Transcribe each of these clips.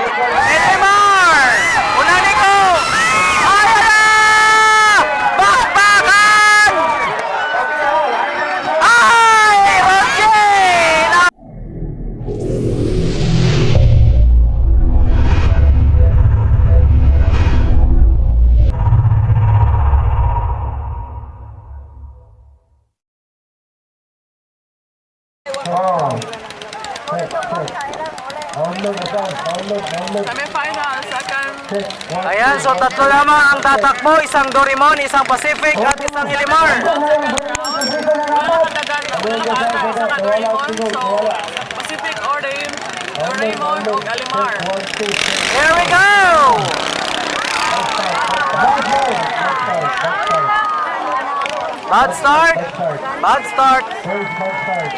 Ko! Ayan na! Bakbakan! Ay! Okay! Oh. Semi-final, second. Ayan, so tatlo lamang ang tatakbo. Isang Dorimon, isang Pacific, at isang Doraemon. So, Pacific Orange, Doraemon, two, three. Here we go! Bad start. Bad start. Back side.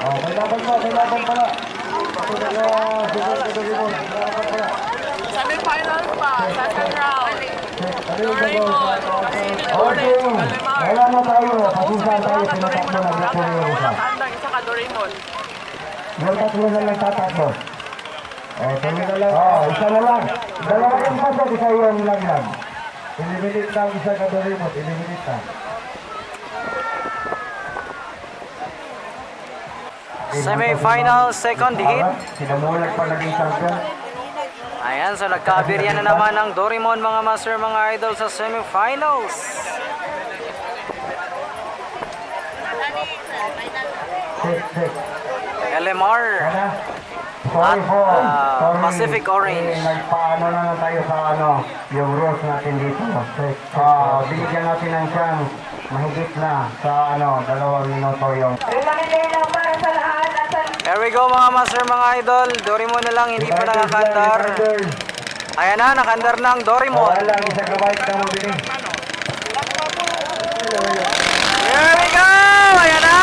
Oh, may laban pa, may laban pala. Mo. Semi-final pa, second round. Ano Doraemon? Pacific. Orange, Alimar. Wala na tayo. Pasensya tayo. Pinatakbo Doraemon, na dito yung isa. unang tandang, isa ka Doraemon. Yung tatlo na lang tatakbo. Oh, tuloy na lang. Oh, isa na lang. Dalawa yung pasok, isa yung lang. Eliminate lang isa ka doon mo. Eliminate lang. Semi-final, second hit. Sinamulag pa naging champion. Ayan, so nagkaabiryan na naman ng Dorimon mga master, mga idol sa semifinals. Sorry At, Sorry. Pacific Orange. Eh, nagpaano na lang tayo sa ano, yung rules natin dito. Ah, binigyan natin ng chance. Mahigit na sa ano, dalawang minuto yung Here we go mga master, mga idol. Dorimon na lang, hindi pa nakakandar. Ayan na, nakandar na ang Dorimon. Wala lang, isa kabait ka mo din eh. Here we go! Ayan na!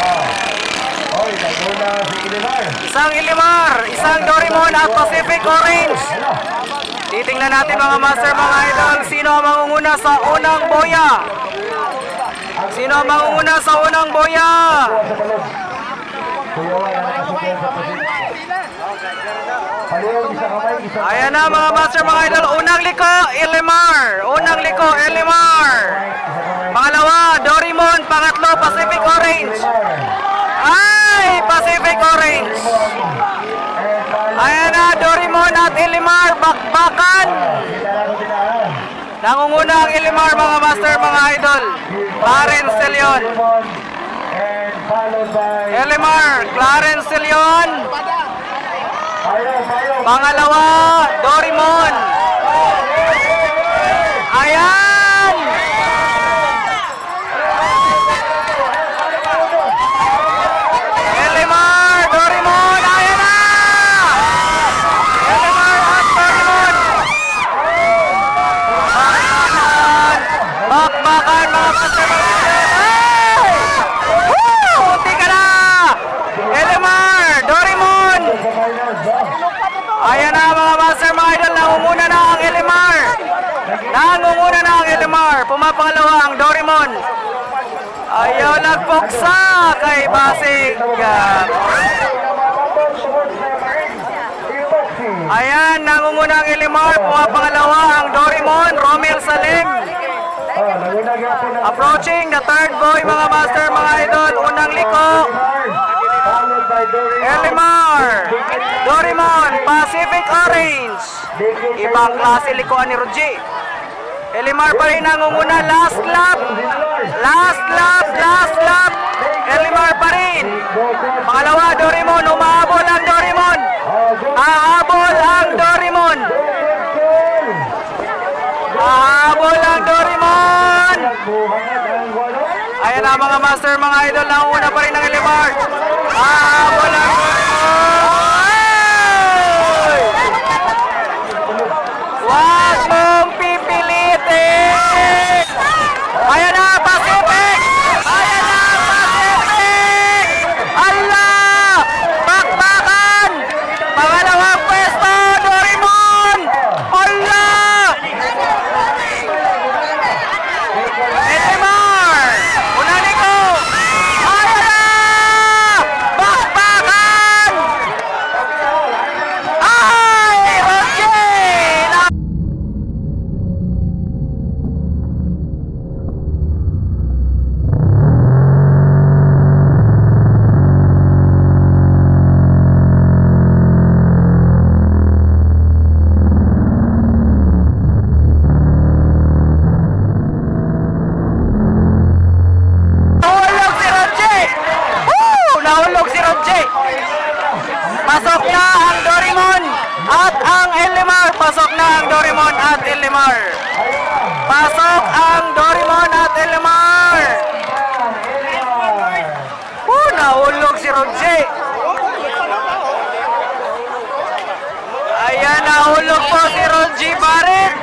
Oh. Oy, naguna si Ilimar. Isang Ilimar, isang Dorimon at Pacific Orange. Titingnan natin mga master, mga idol, sino ang mangunguna sa unang boya? Sino mangunguna sa unang boya? Ayan na mga master, mga idol, unang liko, Ilimar. Unang liko, kamay. Pangalawa, Dorimon. Pangatlo, Pacific Orange. Ay, Pacific Orange. Ayan na, Dorimon at Ilimar, bakbakan. Tinahan. Nangunguna ang Ilimar, mga master, mga idol. Clarence de Leon. Elimar, Clarence de Leon. Pangalawa, Dorimon. Ayan! Elimar, Dorimon, ayan na! Elimar at Dorimon. Bakbakan! Bakbakan mga master mga idol. Ay! Woo! Munti ka na! Elimar, Dorimon. Sa finals, ba? Ayan na mga master mga idol, nangunguna na ang Elimar. Nangunguna na ang Elimar. Pumapangalawa ang Dorimon. Ayaw nagpuksa kay Basig. Ayan, nangunguna ang Elimar. Pumapangalawa ang Dorimon, Romel Salim. Approaching the third boy mga master mga idol. Unang liko. Elimar. Dorimon, Pacific Orange. Ibang klase likuan ni Roji. Elimar pa rin nangunguna. Last lap. Last lap. Last lap. Elimar pa rin. Pangalawa, Dorimon. Umahabol ang Dorimon. Hahabol ang Dorimon. goal. Hahabol ang Dorimon. Ayan na mga master, mga idol. Nangunguna pa rin ang Elimar. Hahabol ang Dorimon. Roger. Pasok na ang Dorimon at ang Elimar. Pasok na ang Dorimon at Elimar. Pasok ang Dorimon at Elimar. Woo, nahulog si Roger. Ayan, nahulog po si Roger Barret.